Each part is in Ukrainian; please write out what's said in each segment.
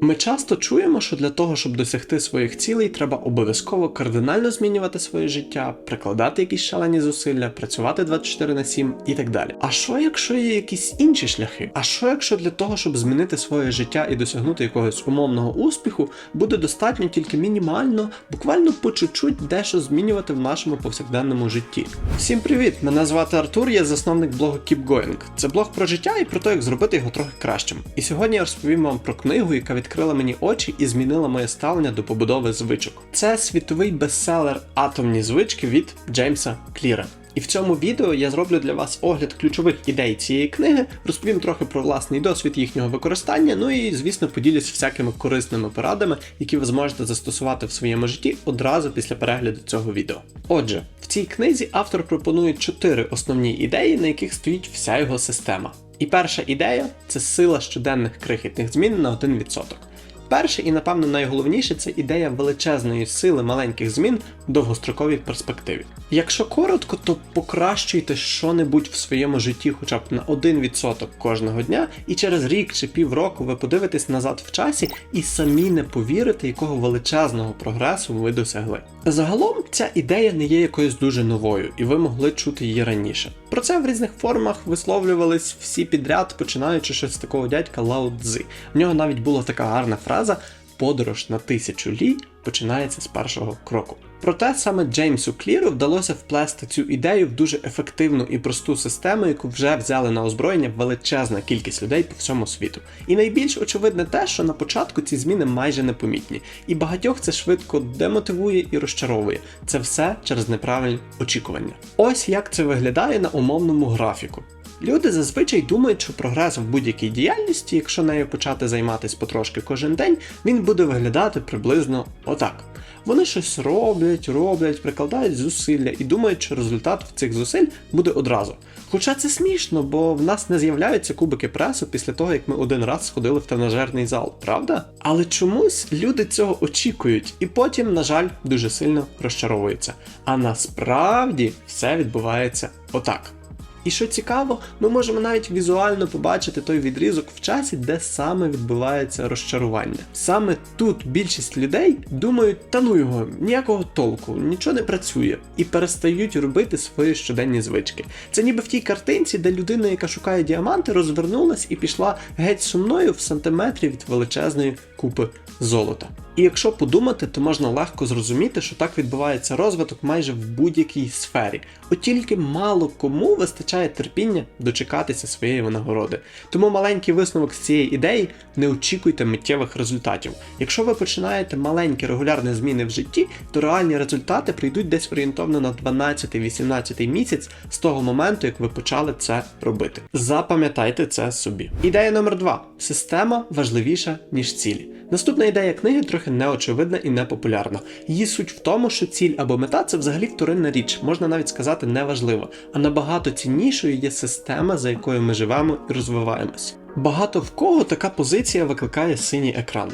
Ми часто чуємо, що для того, щоб досягти своїх цілей, треба обов'язково кардинально змінювати своє життя, прикладати якісь шалені зусилля, працювати 24 на 7 і так далі. А що, якщо є якісь інші шляхи? А що, якщо для того, щоб змінити своє життя і досягнути якогось умовного успіху, буде достатньо тільки мінімально, буквально по чуть-чуть дещо змінювати в нашому повсякденному житті? Всім привіт! Мене звати Артур, я засновник блогу Keep Going. Це блог про життя і про те, як зробити його трохи кращим. І сьогодні я розповім вам про книгу, яка відкрила мені очі і змінила моє ставлення до побудови звичок. Це світовий бестселер Атомні звички від Джеймса Кліра. І в цьому відео я зроблю для вас огляд ключових ідей цієї книги, розповім трохи про власний досвід їхнього використання, ну і, звісно, поділюсь всякими корисними порадами, які ви зможете застосувати в своєму житті одразу після перегляду цього відео. Отже, в цій книзі автор пропонує чотири основні ідеї, на яких стоїть вся його система. І перша ідея це сила щоденних крихітних змін на 1%. Перше і, напевно, найголовніше це ідея величезної сили маленьких змін в довгостроковій перспективі. Якщо коротко, то покращуйте що-небудь в своєму житті хоча б на 1% кожного дня, і через рік чи півроку ви подивитесь назад в часі і самі не повірите, якого величезного прогресу ви досягли. Загалом ця ідея не є якоюсь дуже новою, і ви могли чути її раніше. Про це в різних формах висловлювались всі підряд, починаючи ще з такого дядька Лао Цзи. В нього навіть була така гарна фраза подорож на тисячу лі починається з першого кроку. Проте саме Джеймсу Кліру вдалося вплести цю ідею в дуже ефективну і просту систему, яку вже взяли на озброєння величезна кількість людей по всьому світу. І найбільш очевидне те, що на початку ці зміни майже непомітні, і багатьох це швидко демотивує і розчаровує. Це все через неправильні очікування. Ось як це виглядає на умовному графіку. Люди зазвичай думають, що прогрес в будь-якій діяльності, якщо нею почати займатися потрошки кожен день, він буде виглядати приблизно отак. Вони щось роблять, роблять, прикладають зусилля і думають, що результат цих зусиль буде одразу. Хоча це смішно, бо в нас не з'являються кубики пресу після того, як ми один раз сходили в тренажерний зал, правда? Але чомусь люди цього очікують і потім, на жаль, дуже сильно розчаровуються. А насправді все відбувається отак. І що цікаво, ми можемо навіть візуально побачити той відрізок в часі, де саме відбувається розчарування. Саме тут більшість людей думають, та ну його, ніякого толку, нічого не працює, і перестають робити свої щоденні звички. Це ніби в тій картинці, де людина, яка шукає діаманти, розвернулась і пішла геть сумною в сантиметрі від величезної купи золота. І якщо подумати, то можна легко зрозуміти, що так відбувається розвиток майже в будь-якій сфері. От тільки мало кому вистачає терпіння дочекатися своєї винагороди. Тому маленький висновок з цієї ідеї не очікуйте миттєвих результатів. Якщо ви починаєте маленькі регулярні зміни в житті, то реальні результати прийдуть десь орієнтовно на 12-18 місяць з того моменту, як ви почали це робити. Запам'ятайте це собі. Ідея номер 2. Система важливіша, ніж цілі. Наступна ідея книги трохи неочевидна і непопулярна. Її суть в тому, що ціль або мета це взагалі вторинна річ, можна навіть сказати неважлива, а набагато ціннішою є система, за якою ми живемо і розвиваємось. Багато в кого така позиція викликає синій екран.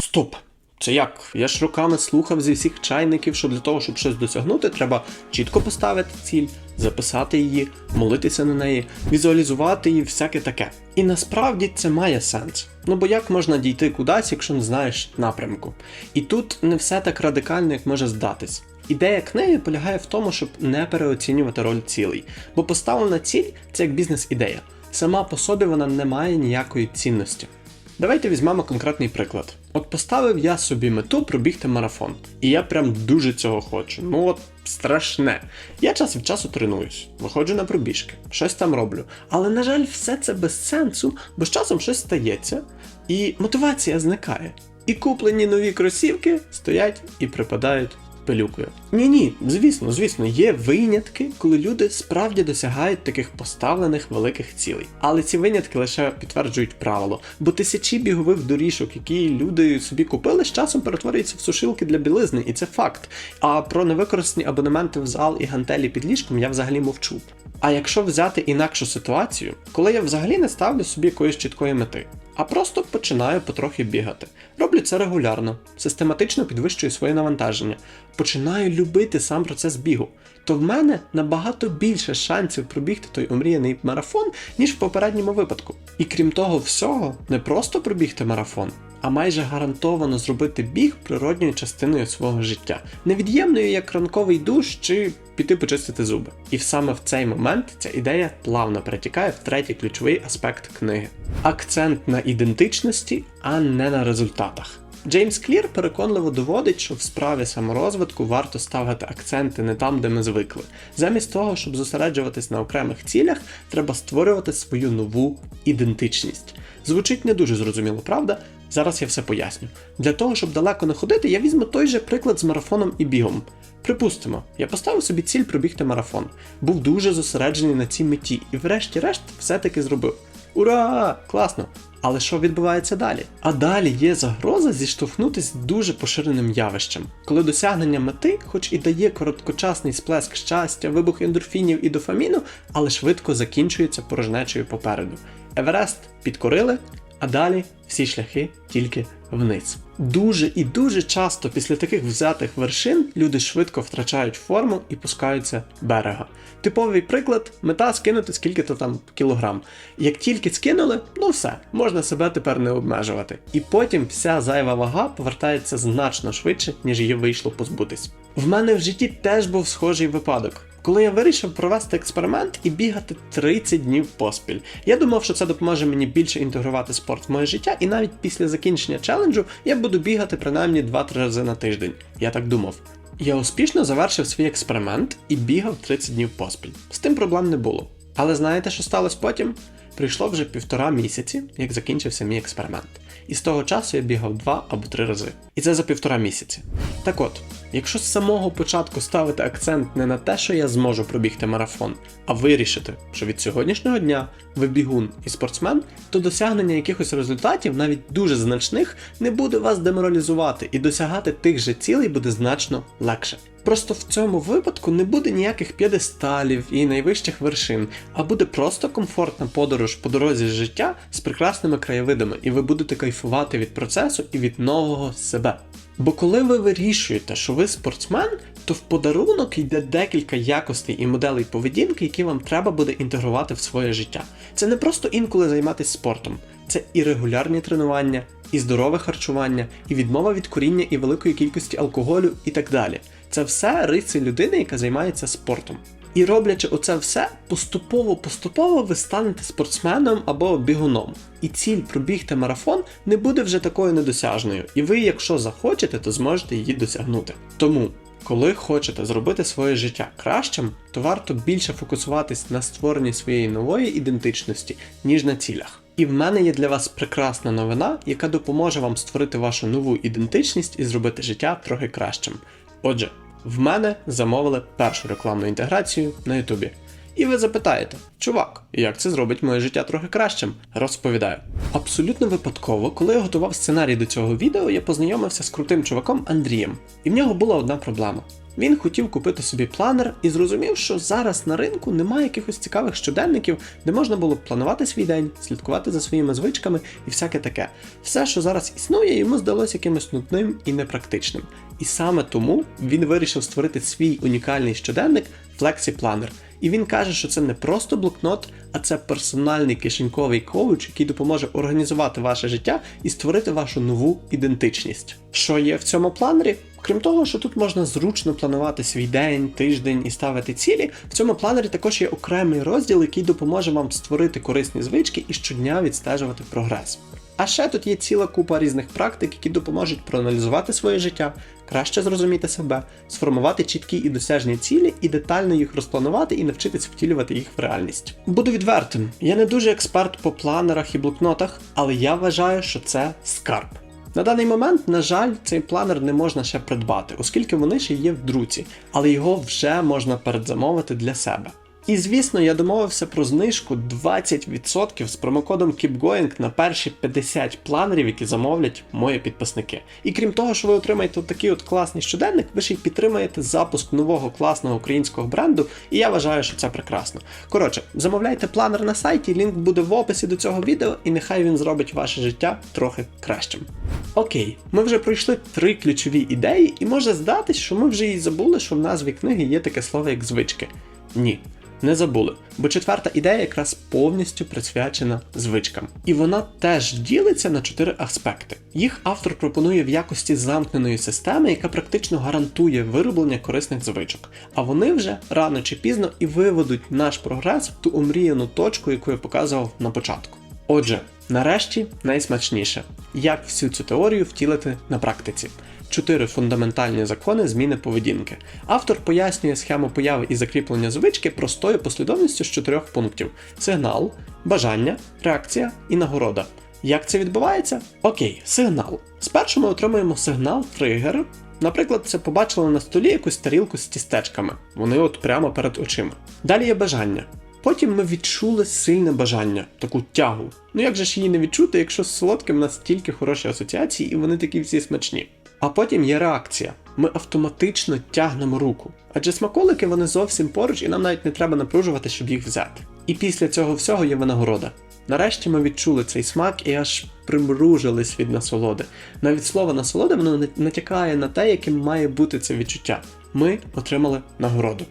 Стоп! Це як? Я ж роками слухав зі всіх чайників, що для того, щоб щось досягнути, треба чітко поставити ціль, записати її, молитися на неї, візуалізувати її, всяке таке. І насправді це має сенс. Ну бо як можна дійти кудись, якщо не знаєш напрямку? І тут не все так радикально, як може здатись. Ідея книги полягає в тому, щоб не переоцінювати роль цілей, бо поставлена ціль це як бізнес-ідея. Сама по собі вона не має ніякої цінності. Давайте візьмемо конкретний приклад. От поставив я собі мету пробігти марафон, і я прям дуже цього хочу. Ну от страшне. Я час від часу тренуюсь, виходжу на пробіжки, щось там роблю. Але, на жаль, все це без сенсу, бо з часом щось стається, і мотивація зникає. І куплені нові кросівки стоять і припадають пилюкою. Ні, ні, звісно, звісно, є винятки, коли люди справді досягають таких поставлених великих цілей. Але ці винятки лише підтверджують правило, бо тисячі бігових доріжок, які люди собі купили, з часом перетворюються в сушилки для білизни, і це факт. А про невикористані абонементи в зал і гантелі під ліжком я взагалі мовчу. А якщо взяти інакшу ситуацію, коли я взагалі не ставлю собі якоїсь чіткої мети, а просто починаю потрохи бігати. Роблю це регулярно, систематично підвищую своє навантаження, починаю любити сам процес бігу. то в мене набагато більше шансів пробігти той омріяний марафон, ніж в попередньому випадку. І крім того всього, не просто пробігти марафон, а майже гарантовано зробити біг природньою частиною свого життя, невід'ємною як ранковий душ чи піти почистити зуби. І саме в цей момент ця ідея плавно перетікає в третій ключовий аспект книги: акцент на ідентичності, а не на результатах. Джеймс Клір переконливо доводить, що в справі саморозвитку варто ставити акценти не там, де ми звикли. Замість того, щоб зосереджуватись на окремих цілях, треба створювати свою нову ідентичність. Звучить не дуже зрозуміло, правда? Зараз я все поясню. Для того, щоб далеко не ходити, я візьму той же приклад з марафоном і бігом. Припустимо, я поставив собі ціль пробігти марафон, був дуже зосереджений на цій меті і, врешті-решт, все-таки зробив. Ура! Класно! Але що відбувається далі? А далі є загроза зіштовхнутися з дуже поширеним явищем, коли досягнення мети, хоч і дає короткочасний сплеск щастя, вибух ендорфінів і дофаміну, але швидко закінчується порожнечею попереду. Еверест підкорили, а далі всі шляхи тільки вниз. Дуже і дуже часто після таких взятих вершин люди швидко втрачають форму і пускаються берега. Типовий приклад мета скинути скільки-то там кілограм. Як тільки скинули, ну все, можна себе тепер не обмежувати. І потім вся зайва вага повертається значно швидше, ніж її вийшло позбутись. В мене в житті теж був схожий випадок. Коли я вирішив провести експеримент і бігати 30 днів поспіль, я думав, що це допоможе мені більше інтегрувати спорт в моє життя, і навіть після закінчення челенджу я буду бігати принаймні 2-3 рази на тиждень. Я так думав. Я успішно завершив свій експеримент і бігав 30 днів поспіль. З тим проблем не було. Але знаєте, що сталося потім? Прийшло вже півтора місяці, як закінчився мій експеримент. І з того часу я бігав два або три рази. І це за півтора місяці. Так от, якщо з самого початку ставити акцент не на те, що я зможу пробігти марафон, а вирішити, що від сьогоднішнього дня ви бігун і спортсмен, то досягнення якихось результатів, навіть дуже значних, не буде вас деморалізувати, і досягати тих же цілей буде значно легше. Просто в цьому випадку не буде ніяких п'єдесталів і найвищих вершин, а буде просто комфортна подорож по дорозі життя з прекрасними краєвидами, і ви будете кайфувати від процесу і від нового себе. Бо коли ви вирішуєте, що ви спортсмен, то в подарунок йде декілька якостей і моделей поведінки, які вам треба буде інтегрувати в своє життя. Це не просто інколи займатися спортом, це і регулярні тренування, і здорове харчування, і відмова від коріння і великої кількості алкоголю, і так далі. Це все риси людини, яка займається спортом. І роблячи оце все, поступово-поступово ви станете спортсменом або бігуном. І ціль пробігти марафон не буде вже такою недосяжною, і ви, якщо захочете, то зможете її досягнути. Тому, коли хочете зробити своє життя кращим, то варто більше фокусуватись на створенні своєї нової ідентичності, ніж на цілях. І в мене є для вас прекрасна новина, яка допоможе вам створити вашу нову ідентичність і зробити життя трохи кращим. Отже, в мене замовили першу рекламну інтеграцію на Ютубі. І ви запитаєте, чувак, як це зробить моє життя трохи кращим? Розповідаю. Абсолютно випадково, коли я готував сценарій до цього відео, я познайомився з крутим чуваком Андрієм, і в нього була одна проблема. Він хотів купити собі планер і зрозумів, що зараз на ринку немає якихось цікавих щоденників, де можна було б планувати свій день, слідкувати за своїми звичками і всяке таке. Все, що зараз існує, йому здалося якимось нудним і непрактичним. І саме тому він вирішив створити свій унікальний щоденник Flexi Planner. І він каже, що це не просто блокнот, а це персональний кишеньковий коуч, який допоможе організувати ваше життя і створити вашу нову ідентичність. Що є в цьому планері? Крім того, що тут можна зручно планувати свій день, тиждень і ставити цілі, в цьому планері також є окремий розділ, який допоможе вам створити корисні звички і щодня відстежувати прогрес. А ще тут є ціла купа різних практик, які допоможуть проаналізувати своє життя, краще зрозуміти себе, сформувати чіткі і досяжні цілі, і детально їх розпланувати і навчитись втілювати їх в реальність. Буду відвертим, я не дуже експерт по планерах і блокнотах, але я вважаю, що це скарб. На даний момент, на жаль, цей планер не можна ще придбати, оскільки вони ще є в друці, але його вже можна передзамовити для себе. І звісно, я домовився про знижку 20% з промокодом KeepGoing на перші 50 планерів, які замовлять мої підписники. І крім того, що ви отримаєте такий от класний щоденник, ви ще й підтримаєте запуск нового класного українського бренду, і я вважаю, що це прекрасно. Коротше, замовляйте планер на сайті, лінк буде в описі до цього відео, і нехай він зробить ваше життя трохи кращим. Окей, ми вже пройшли три ключові ідеї, і може здатись, що ми вже і забули, що в назві книги є таке слово як звички. Ні. Не забули, бо четверта ідея якраз повністю присвячена звичкам. І вона теж ділиться на чотири аспекти. Їх автор пропонує в якості замкненої системи, яка практично гарантує вироблення корисних звичок. А вони вже рано чи пізно і виведуть наш прогрес в ту омріяну точку, яку я показував на початку. Отже, нарешті найсмачніше, як всю цю теорію втілити на практиці. Чотири фундаментальні закони зміни поведінки. Автор пояснює схему появи і закріплення звички простою послідовністю з чотирьох пунктів: сигнал, бажання, реакція і нагорода. Як це відбувається? Окей, сигнал. Спершу ми отримуємо сигнал тригер. Наприклад, це побачили на столі якусь тарілку з тістечками. Вони от прямо перед очима. Далі є бажання. Потім ми відчули сильне бажання, таку тягу. Ну як же ж її не відчути, якщо з солодким у нас стільки хороші асоціації і вони такі всі смачні. А потім є реакція. Ми автоматично тягнемо руку. Адже смаколики вони зовсім поруч, і нам навіть не треба напружувати, щоб їх взяти. І після цього всього є винагорода. Нарешті ми відчули цей смак і аж примружились від насолоди. Навіть слово насолода воно натякає на те, яким має бути це відчуття. Ми отримали нагороду.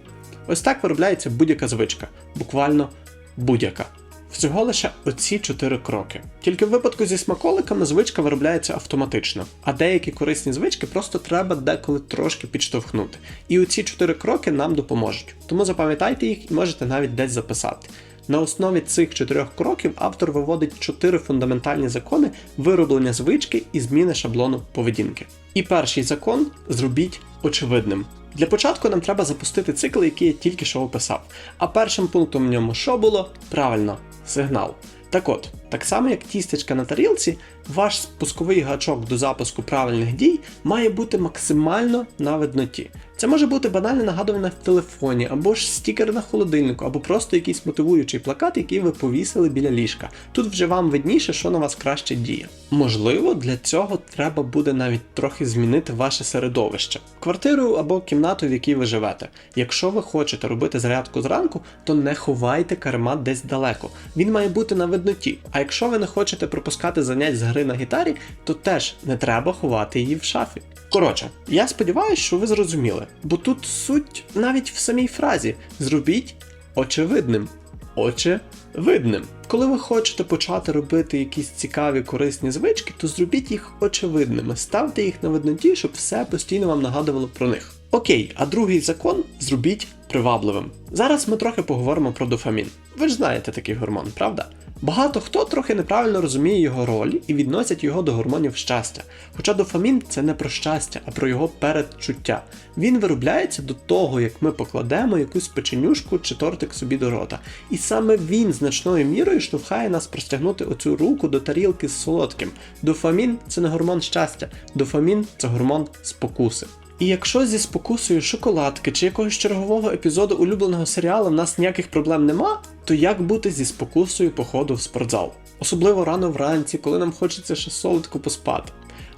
Ось так виробляється будь-яка звичка, буквально будь-яка. Всього лише оці чотири кроки. Тільки в випадку зі смаколиками звичка виробляється автоматично, а деякі корисні звички просто треба деколи трошки підштовхнути. І оці чотири кроки нам допоможуть. Тому запам'ятайте їх і можете навіть десь записати. На основі цих чотирьох кроків автор виводить чотири фундаментальні закони вироблення звички і зміни шаблону поведінки. І перший закон зробіть очевидним. Для початку нам треба запустити цикл, який я тільки що описав. А першим пунктом в ньому що було? Правильно, сигнал. Так от, так само як тістечка на тарілці, ваш спусковий гачок до запуску правильних дій має бути максимально на видноті. Це може бути банальне нагадування в телефоні, або ж стікер на холодильнику, або просто якийсь мотивуючий плакат, який ви повісили біля ліжка. Тут вже вам видніше, що на вас краще діє. Можливо, для цього треба буде навіть трохи змінити ваше середовище, квартиру або кімнату, в якій ви живете. Якщо ви хочете робити зарядку зранку, то не ховайте каремат десь далеко. Він має бути на видноті. А якщо ви не хочете пропускати занять з гри на гітарі, то теж не треба ховати її в шафі. Коротше, я сподіваюся, що ви зрозуміли, бо тут суть навіть в самій фразі зробіть очевидним. Очевидним. Коли ви хочете почати робити якісь цікаві корисні звички, то зробіть їх очевидними, ставте їх на видноті, щоб все постійно вам нагадувало про них. Окей, а другий закон зробіть привабливим. Зараз ми трохи поговоримо про дофамін. Ви ж знаєте такий гормон, правда? Багато хто трохи неправильно розуміє його роль і відносять його до гормонів щастя. Хоча дофамін це не про щастя, а про його передчуття. Він виробляється до того, як ми покладемо якусь печенюшку чи тортик собі до рота. І саме він значною мірою штовхає нас простягнути оцю руку до тарілки з солодким. Дофамін це не гормон щастя, дофамін це гормон спокуси. І якщо зі спокусою шоколадки чи якогось чергового епізоду улюбленого серіалу в нас ніяких проблем нема, то як бути зі спокусою походу в спортзал? Особливо рано вранці, коли нам хочеться ще солодко поспати.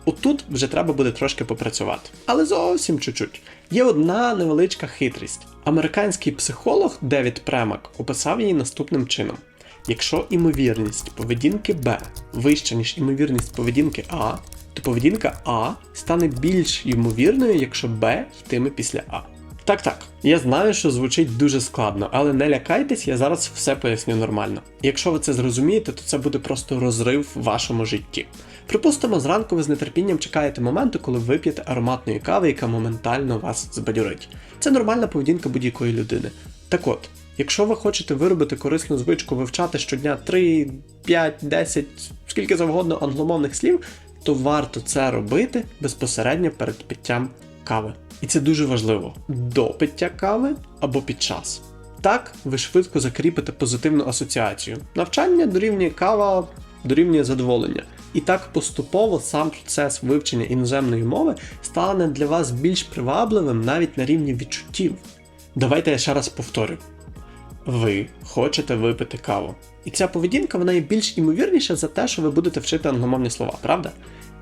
Отут вже треба буде трошки попрацювати. Але зовсім чуть-чуть. Є одна невеличка хитрість. Американський психолог Девід Премак описав її наступним чином. Якщо імовірність поведінки Б вища, ніж імовірність поведінки А, то поведінка А стане більш ймовірною, якщо Б йтиме після А. Так, так, я знаю, що звучить дуже складно, але не лякайтесь, я зараз все поясню нормально. Якщо ви це зрозумієте, то це буде просто розрив в вашому житті. Припустимо, зранку ви з нетерпінням чекаєте моменту, коли вип'єте ароматної кави, яка моментально вас збадьорить. Це нормальна поведінка будь-якої людини. Так от, якщо ви хочете виробити корисну звичку вивчати щодня 3, 5, 10, скільки завгодно англомовних слів, то варто це робити безпосередньо перед питтям кави. І це дуже важливо до пиття кави або під час. Так ви швидко закріпите позитивну асоціацію. Навчання дорівнює кава, дорівнює задоволення. І так поступово сам процес вивчення іноземної мови стане для вас більш привабливим навіть на рівні відчуттів. Давайте я ще раз повторю. Ви хочете випити каву. І ця поведінка вона є більш імовірніша за те, що ви будете вчити англомовні слова, правда?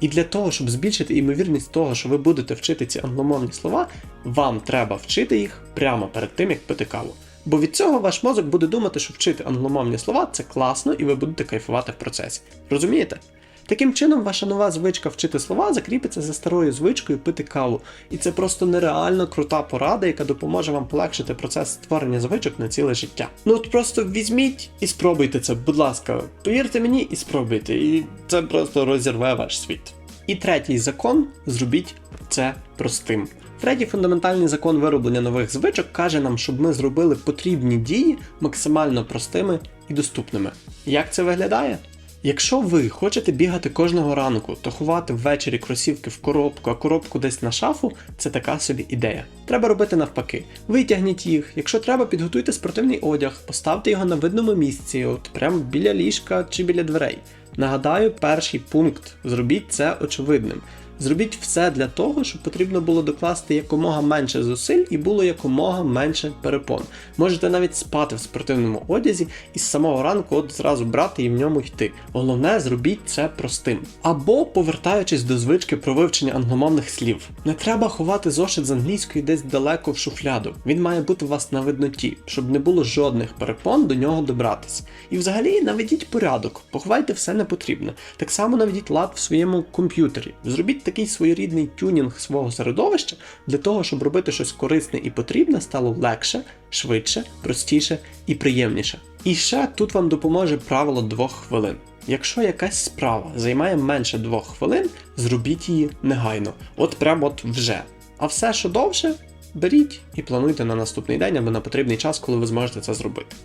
І для того, щоб збільшити імовірність того, що ви будете вчити ці англомовні слова, вам треба вчити їх прямо перед тим, як пити каву. Бо від цього ваш мозок буде думати, що вчити англомовні слова це класно і ви будете кайфувати в процесі. Розумієте? Таким чином, ваша нова звичка вчити слова закріпиться за старою звичкою пити каву. І це просто нереально крута порада, яка допоможе вам полегшити процес створення звичок на ціле життя. Ну от просто візьміть і спробуйте це, будь ласка, повірте мені і спробуйте, і це просто розірве ваш світ. І третій закон зробіть це простим. Третій фундаментальний закон вироблення нових звичок каже нам, щоб ми зробили потрібні дії максимально простими і доступними. Як це виглядає? Якщо ви хочете бігати кожного ранку, то ховати ввечері кросівки в коробку, а коробку десь на шафу це така собі ідея. Треба робити навпаки. Витягніть їх, якщо треба, підготуйте спортивний одяг, поставте його на видному місці, от прямо біля ліжка чи біля дверей. Нагадаю, перший пункт зробіть це очевидним. Зробіть все для того, щоб потрібно було докласти якомога менше зусиль і було якомога менше перепон. Можете навіть спати в спортивному одязі і з самого ранку от зразу брати і в ньому йти. Головне, зробіть це простим. Або повертаючись до звички про вивчення англомовних слів, не треба ховати зошит з англійської десь далеко в шуфляду. Він має бути у вас на видноті, щоб не було жодних перепон до нього добратися. І взагалі наведіть порядок, поховайте все непотрібне. Так само наведіть лад в своєму комп'ютері. Зробіть такий своєрідний тюнінг свого середовища для того, щоб робити щось корисне і потрібне стало легше, швидше, простіше і приємніше. І ще тут вам допоможе правило двох хвилин. Якщо якась справа займає менше двох хвилин, зробіть її негайно, от прямо от вже. А все, що довше, беріть і плануйте на наступний день або на потрібний час, коли ви зможете це зробити.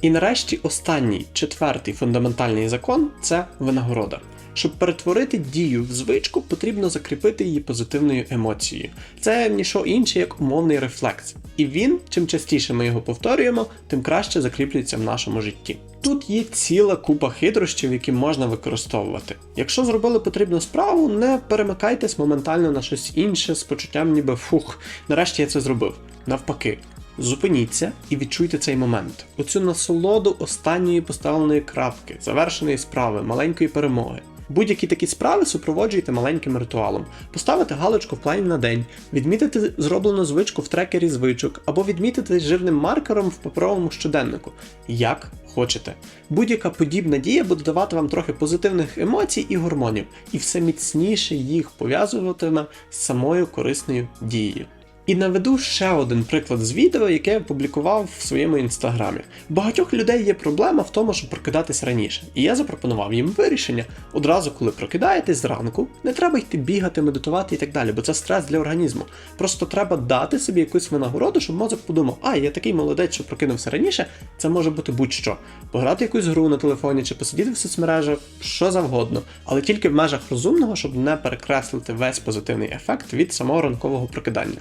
І нарешті останній, четвертий фундаментальний закон це винагорода. Щоб перетворити дію в звичку, потрібно закріпити її позитивною емоцією. Це ніщо інше, як умовний рефлекс. І він, чим частіше ми його повторюємо, тим краще закріплюється в нашому житті. Тут є ціла купа хитрощів, які можна використовувати. Якщо зробили потрібну справу, не перемикайтесь моментально на щось інше з почуттям, ніби фух, нарешті я це зробив. Навпаки, Зупиніться і відчуйте цей момент, оцю насолоду останньої поставленої крапки, завершеної справи, маленької перемоги. Будь-які такі справи супроводжуйте маленьким ритуалом, поставити галочку в плані на день, відмітити зроблену звичку в трекері звичок або відмітити жирним маркером в паперовому щоденнику. Як хочете. Будь-яка подібна дія буде давати вам трохи позитивних емоцій і гормонів, і все міцніше їх пов'язуватиме з самою корисною дією. І наведу ще один приклад з відео, яке я опублікував в своєму інстаграмі. Багатьох людей є проблема в тому, щоб прокидатись раніше, і я запропонував їм вирішення. Одразу, коли прокидаєтесь зранку, не треба йти бігати, медитувати і так далі, бо це стрес для організму. Просто треба дати собі якусь винагороду, щоб мозок подумав, а я такий молодець, що прокинувся раніше, це може бути будь-що. Пограти якусь гру на телефоні чи посидіти в соцмережах, що завгодно, але тільки в межах розумного, щоб не перекреслити весь позитивний ефект від самого ранкового прокидання.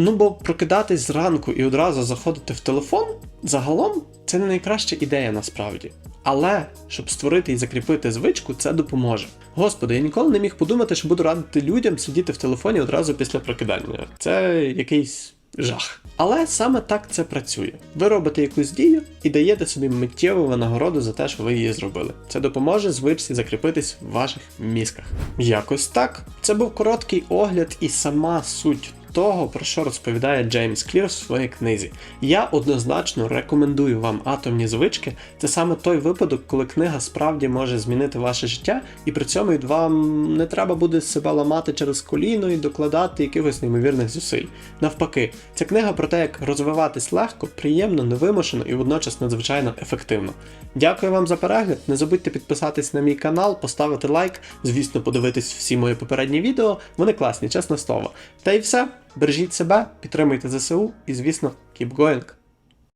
Ну бо прокидатись зранку і одразу заходити в телефон загалом це не найкраща ідея насправді. Але щоб створити і закріпити звичку, це допоможе. Господи, я ніколи не міг подумати, що буду радити людям сидіти в телефоні одразу після прокидання. Це якийсь жах. Але саме так це працює. Ви робите якусь дію і даєте собі миттєву винагороду за те, що ви її зробили. Це допоможе звичці закріпитись в ваших мізках. Якось так. Це був короткий огляд і сама суть того, про що розповідає Джеймс Клір в своїй книзі. Я однозначно рекомендую вам атомні звички. Це саме той випадок, коли книга справді може змінити ваше життя, і при цьому вам не треба буде себе ламати через коліно і докладати якихось неймовірних зусиль. Навпаки, ця книга про те, як розвиватись легко, приємно, невимушено і водночас надзвичайно ефективно. Дякую вам за перегляд. Не забудьте підписатись на мій канал, поставити лайк, звісно, подивитись всі мої попередні відео. Вони класні, чесне слово. Та й все. Бережіть себе, підтримуйте ЗСУ і, звісно, keep going!